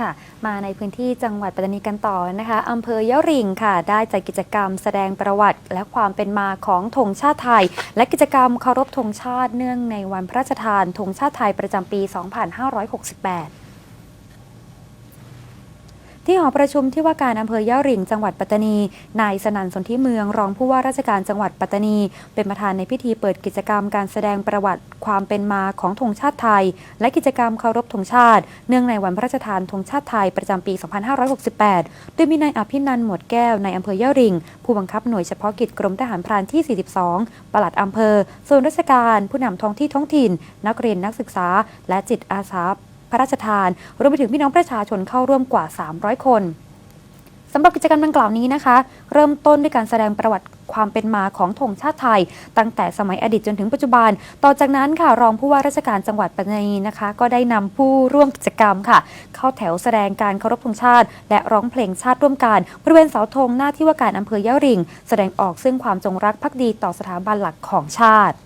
ค่ะ มาในพื้นที่จังหวัดปัตตานีกันต่อนะคะอำเภอยะริงค่ะ ได้จัดกิจกรรมแสดงประวัติ และความเป็นมาของธงชาติไทย และกิจกรรมเคารพธงชาติเนื่องในวันพระราชทานธงชาติไทยประจำปี 2568 ที่หอประชุมที่ว่าการอำเภอยะริงจังหวัดปัตตานี นายสนั่นสนธิเมืองรองผู้ว่าราชการจังหวัดปัตตานี เป็นประธานในพิธีเปิดกิจกรรมการแสดงประวัติความเป็นมาของธงชาติไทย และกิจกรรมเคารพธงชาติ เนื่องในวันพระราชทานธงชาติไทยประจำปี 2568 โดยมีนายอภินันท์หมวดแก้วในอำเภอยะริง ผู้บังคับหน่วยเฉพาะกิจกรมทหารพรานที่ 42 ปลัดอำเภอส่วนราชการ ผู้นำท้องที่ท้องถิ่น นักเรียนนักศึกษา และจิตอาสา พระราชทาน รวมไปถึงพี่น้องประชาชนเข้าร่วมกว่า 300 คนสำหรับกิจกรรมดังกล่าวนี้นะคะ เริ่มต้นด้วยการแสดงประวัติความเป็นมาของธงชาติไทย ตั้งแต่สมัยอดีตจนถึงปัจจุบัน ต่อจากนั้นค่ะรองผู้ว่าราชการจังหวัดปัตตานีนะคะ ก็ได้นำผู้ร่วมกิจกรรมค่ะ เข้าแถวแสดงการเคารพธงชาติ และร้องเพลงชาติร่วมกันบริเวณเสาธงหน้าที่ว่าการอำเภอยะริง แสดงออกซึ่งความจงรักภักดีต่อสถาบันหลักของชาติ